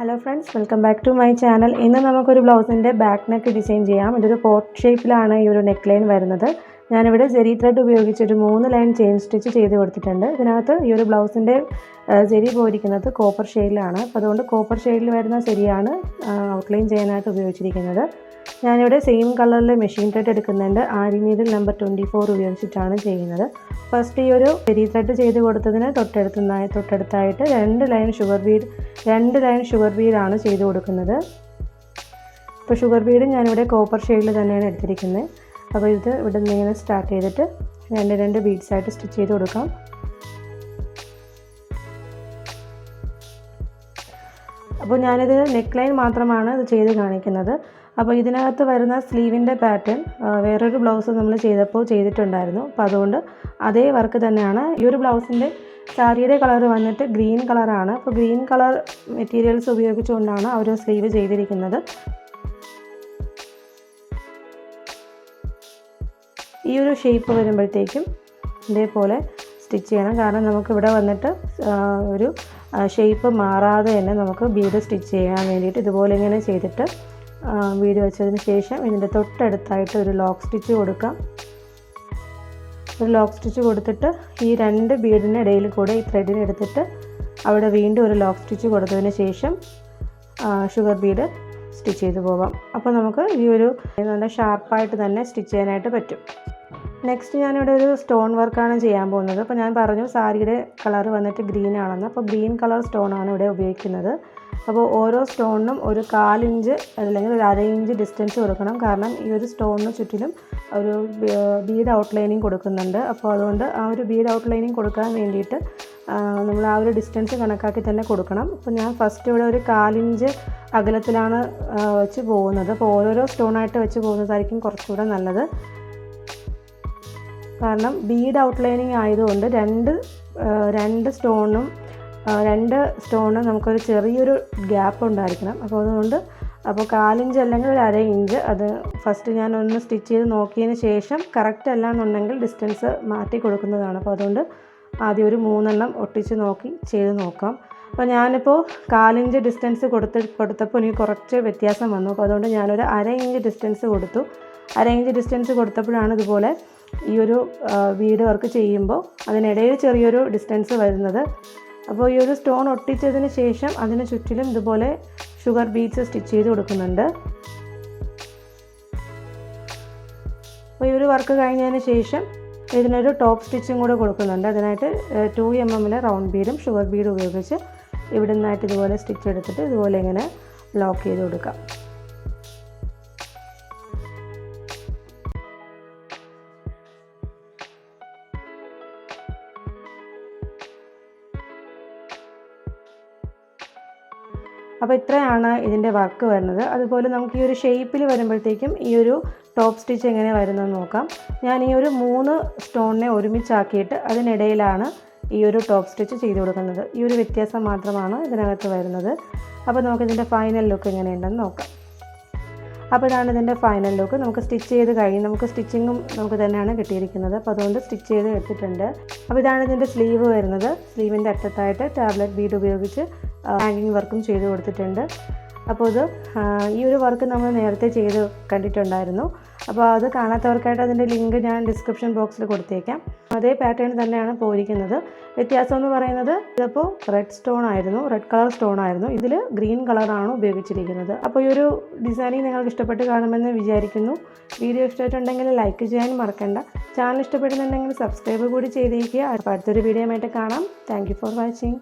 Hello friends welcome back to my channel ഇന്ന് നമുക്കൊരു ബ്ലൗസിന്റെ back neck design ചെയ്യാം. ഇതൊരു പോർട്ട് ഷേപ്പിലാണ് ഈ ഒരു നെക്ക് ലൈൻ വരുന്നത്. ഞാനിവിടെ ജെറി ത്രെഡ് ഉപയോഗിച്ച് ഒരു മൂന്ന് ലൈൻ ചെയിൻ സ്റ്റിച്ച് ചെയ്ത് കൊടുത്തിട്ടുണ്ട്. ഇതിനകത്ത് ഈ ഒരു ബ്ലൗസിന്റെ ജെരി പോയിരിക്കുന്നത് കോപ്പർ ഷെയ്ഡിലാണ് അപ്പോൾ അതുകൊണ്ട് കോപ്പർ ഷെയ്ഡിൽ വരുന്ന ശരിയാണ് ഔട്ട്ലൈൻ ചെയ്യാനായിട്ട് ഉപയോഗിച്ചിരിക്കുന്നത്. ഞാനിവിടെ സെയിം കളറിൽ മെഷീൻ ത്രെഡ് എടുക്കുന്നുണ്ട് ആരി നീഡിൽ നമ്പർ ട്വന്റി ഫോർ ഉപയോഗിച്ചിട്ടാണ് ചെയ്യുന്നത്. ഫസ്റ്റ് ഈ ഒരു പെരി ത്രെഡ് ചെയ്ത് കൊടുത്തതിന് തൊട്ടടുത്തുനിന്നായി തൊട്ടടുത്തായിട്ട് രണ്ട് ലൈൻ ഷുഗർ ബീഡ് രണ്ട് ലൈൻ ഷുഗർ ബീഡാണ് ചെയ്ത് കൊടുക്കുന്നത്. ഇപ്പോൾ ഷുഗർ ബീഡ് ഞാനിവിടെ കോപ്പർ ഷെയ്ഡിൽ തന്നെയാണ് എടുത്തിരിക്കുന്നത്. അപ്പോൾ ഇത് ഇവിടെ നിന്ന് ഇങ്ങനെ സ്റ്റാർട്ട് ചെയ്തിട്ട് രണ്ട് രണ്ട് ബീഡ്സായിട്ട് സ്റ്റിച്ച് ചെയ്ത് കൊടുക്കാം. അപ്പോൾ ഞാനിത് നെക്ക് ലൈൻ മാത്രമാണ് ഇത് ചെയ്ത് കാണിക്കുന്നത്. അപ്പോൾ ഇതിനകത്ത് വരുന്ന സ്ലീവിന്റെ പാറ്റേൺ വേറൊരു ബ്ലൗസ് നമ്മൾ ചെയ്തപ്പോൾ ചെയ്തിട്ടുണ്ടായിരുന്നു. അപ്പോൾ അതുകൊണ്ട് അതേ വർക്ക് തന്നെയാണ്. ഈ ഒരു ബ്ലൗസിന്റെ സാരിയുടെ കളർ വന്നിട്ട് ഗ്രീൻ കളറാണ്. അപ്പോൾ ഗ്രീൻ കളർ മെറ്റീരിയൽസ് ഉപയോഗിച്ചുകൊണ്ടാണ് അവർ സ്ലീവ് ചെയ്തിരിക്കുന്നത്. ഈ ഒരു ഷേപ്പ് വരുമ്പോഴത്തേക്കും ഇതേപോലെ സ്റ്റിച്ച് ചെയ്യണം. കാരണം നമുക്ക് ഇവിടെ വന്നിട്ട് ഒരു ഷേപ്പ് മാറാതെ തന്നെ നമുക്ക് ബീഡ് സ്റ്റിച്ച് ചെയ്യാൻ വേണ്ടിയിട്ട് ഇതുപോലെ ഇങ്ങനെ ചെയ്തിട്ട് ബീഡ് വെച്ചതിന് ശേഷം ഇതിന്റെ തൊട്ടടുത്തായിട്ട് ഒരു ലോക്ക് സ്റ്റിച്ച് കൊടുക്കാം. ഒരു ലോക്ക് സ്റ്റിച്ച് കൊടുത്തിട്ട് ഈ രണ്ട് ബീഡിനിടയിൽ കൂടെ ഈ ത്രെഡിനെടുത്തിട്ട് അവിടെ വീണ്ടും ഒരു ലോക്ക് സ്റ്റിച്ച് കൊടുത്തതിന് ശേഷം ഷുഗർ ബീഡ് സ്റ്റിച്ച് ചെയ്ത് പോവാം. അപ്പോൾ നമുക്ക് ഈ ഒരു നല്ല ഷാർപ്പായിട്ട് തന്നെ സ്റ്റിച്ച് ചെയ്യാനായിട്ട് പറ്റും. നെക്സ്റ്റ് ഞാനിവിടെ ഒരു സ്റ്റോൺ വർക്കാണ് ചെയ്യാൻ പോകുന്നത്. അപ്പോൾ ഞാൻ പറഞ്ഞു സാരിയുടെ കളർ വന്നിട്ട് ഗ്രീൻ ആണെന്ന്. അപ്പോൾ ഗ്രീൻ കളർ സ്റ്റോൺ ആണ് ഇവിടെ ഉപയോഗിക്കുന്നത്. അപ്പോൾ ഓരോ സ്റ്റോണിനും ഒരു കാലിഞ്ച് അല്ലെങ്കിൽ ഒരു അര ഇഞ്ച് ഡിസ്റ്റൻസ് കൊടുക്കണം. കാരണം ഈ ഒരു സ്റ്റോണിന് ചുറ്റിലും ഒരു ബീഡ് ഔട്ട്ലൈനിങ് കൊടുക്കുന്നുണ്ട്. അപ്പോൾ അതുകൊണ്ട് ആ ഒരു ബീഡ് ഔട്ട്ലൈനിങ് കൊടുക്കാൻ വേണ്ടിയിട്ട് നമ്മൾ ആ ഒരു ഡിസ്റ്റൻസ് കണക്കാക്കി തന്നെ കൊടുക്കണം. അപ്പോൾ ഞാൻ ഫസ്റ്റ് ഇവിടെ ഒരു കാലിഞ്ച് അകലത്തിലാണ് വെച്ച് പോകുന്നത്. അപ്പോൾ ഓരോരോ സ്റ്റോണായിട്ട് വെച്ച് പോകുന്നതായിരിക്കും കുറച്ചുകൂടെ നല്ലത്. കാരണം ബീഡ് ഔട്ട്ലൈനിങ് ആയതുകൊണ്ട് രണ്ട് രണ്ട് സ്റ്റോണും രണ്ട് സ്റ്റോണും നമുക്കൊരു ചെറിയൊരു ഗ്യാപ്പ് ഉണ്ടായിരിക്കണം. അപ്പോൾ അതുകൊണ്ട് അപ്പോൾ കാലിഞ്ച് അല്ലെങ്കിൽ ഒരു അര ഇഞ്ച് അത് ഫസ്റ്റ് ഞാൻ ഒന്ന് സ്റ്റിച്ച് ചെയ്ത് നോക്കിയതിന് ശേഷം കറക്റ്റ് അല്ല എന്നുണ്ടെങ്കിൽ ഡിസ്റ്റൻസ് മാറ്റി കൊടുക്കുന്നതാണ്. അപ്പോൾ അതുകൊണ്ട് ആദ്യം ഒരു മൂന്നെണ്ണം ഒട്ടിച്ച് നോക്കി ചെയ്ത് നോക്കാം. അപ്പോൾ ഞാനിപ്പോൾ കാലിഞ്ച് ഡിസ്റ്റൻസ് കൊടുത്ത് കൊടുത്തപ്പോൾ എനിക്ക് കുറച്ച് വ്യത്യാസം വന്നു. അപ്പോൾ അതുകൊണ്ട് ഞാനൊരു അര ഇഞ്ച് ഡിസ്റ്റൻസ് കൊടുത്തു. അര ഇഞ്ച് ഡിസ്റ്റൻസ് കൊടുത്തപ്പോഴാണ് ഇതുപോലെ ഈ ഒരു വീട് വർക്ക് ചെയ്യുമ്പോൾ അതിനിടയിൽ ചെറിയൊരു ഡിസ്റ്റൻസ് വരുന്നത്. അപ്പോൾ ഈ ഒരു സ്റ്റോൺ ഒട്ടിച്ചതിന് ശേഷം അതിന് ചുറ്റിലും ഇതുപോലെ ഷുഗർ ബീഡ്സ് സ്റ്റിച്ച് ചെയ്ത് കൊടുക്കുന്നുണ്ട്. അപ്പോൾ ഈ ഒരു വർക്ക് കഴിഞ്ഞതിന് ശേഷം ഇതിനൊരു ടോപ്പ് സ്റ്റിച്ചും കൂടെ കൊടുക്കുന്നുണ്ട്. അതിനായിട്ട് ടു എം എമ്മിലെ റൗണ്ട് ബീഡും ഷുഗർ ബീഡും ഉപയോഗിച്ച് ഇവിടെ നിന്നായിട്ട് ഇതുപോലെ സ്റ്റിച്ച് എടുത്തിട്ട് ഇതുപോലെ ഇങ്ങനെ ലോക്ക് ചെയ്ത് കൊടുക്കാം. അപ്പോൾ ഇത്രയാണ് ഇതിന്റെ വർക്ക് വരുന്നത്. അതുപോലെ നമുക്ക് ഈ ഒരു ഷേപ്പിൽ വരുമ്പോഴത്തേക്കും ഈ ഒരു ടോപ്പ് സ്റ്റിച്ച് എങ്ങനെ വരുന്നതെന്ന് നോക്കാം. ഞാൻ ഈ ഒരു മൂന്ന് സ്റ്റോണിനെ ഒരുമിച്ചാക്കിയിട്ട് അതിനിടയിലാണ് ഈ ഒരു ടോപ്പ് സ്റ്റിച്ച് ചെയ്ത് കൊടുക്കുന്നത്. ഈ ഒരു വ്യത്യാസം മാത്രമാണ് ഇതിനകത്ത് വരുന്നത്. അപ്പോൾ നമുക്ക് നമുക്കിതിന്റെ ഫൈനൽ ലുക്ക് എങ്ങനെയുണ്ടെന്ന് നോക്കാം. അപ്പോൾ ഇതാണ് ഇതിന്റെ ഫൈനൽ ലുക്ക്. നമുക്ക് സ്റ്റിച്ച് ചെയ്ത് കഴിഞ്ഞ് നമുക്ക് സ്റ്റിച്ചിങ്ങും നമുക്ക് തന്നെയാണ് കിട്ടിയിരിക്കുന്നത്. അപ്പോൾ അതുകൊണ്ട് സ്റ്റിച്ച് ചെയ്ത് എടുത്തിട്ടുണ്ട്. അപ്പോൾ ഇതാണ് ഇതിന്റെ സ്ലീവ് വരുന്നത്. സ്ലീവിന്റെ അറ്റത്തായിട്ട് ടാബ്ലറ്റ് ബീഡ് ഉപയോഗിച്ച് ഹാങ്ങിങ് വർക്കും ചെയ്തു കൊടുത്തിട്ടുണ്ട്. അപ്പോൾ ഇത് ഈ ഒരു വർക്ക് നമ്മൾ നേരത്തെ ചെയ്ത് കണ്ടിട്ടുണ്ടായിരുന്നു. അപ്പോൾ അത് കാണാത്തവർക്കായിട്ട് അതിന്റെ ലിങ്ക് ഞാൻ ഡിസ്ക്രിപ്ഷൻ ബോക്സിൽ കൊടുത്തേക്കാം. അതേ പാറ്റേൺ തന്നെയാണ് പോയിരിക്കുന്നത് വ്യത്യാസം എന്ന് പറയുന്നത് ഇതിപ്പോൾ റെഡ് സ്റ്റോൺ ആയിരുന്നു റെഡ് കളർ സ്റ്റോൺ ആയിരുന്നു. ഇതിൽ ഗ്രീൻ കളറാണ് ഉപയോഗിച്ചിരിക്കുന്നത്. അപ്പോൾ ഈ ഒരു ഡിസൈനിങ് നിങ്ങൾക്ക് ഇഷ്ടപ്പെട്ട് കാണുമെന്ന് വിചാരിക്കുന്നു. വീഡിയോ ഇഷ്ടമായിട്ടുണ്ടെങ്കിൽ ലൈക്ക് ചെയ്യാൻ മറക്കണ്ട. ചാനൽ ഇഷ്ടപ്പെടുന്നുണ്ടെങ്കിൽ സബ്സ്ക്രൈബ് കൂടി ചെയ്തേക്കുക. അപ്പോൾ അടുത്തൊരു വീഡിയോ ആയിട്ട് കാണാം. Thank for watching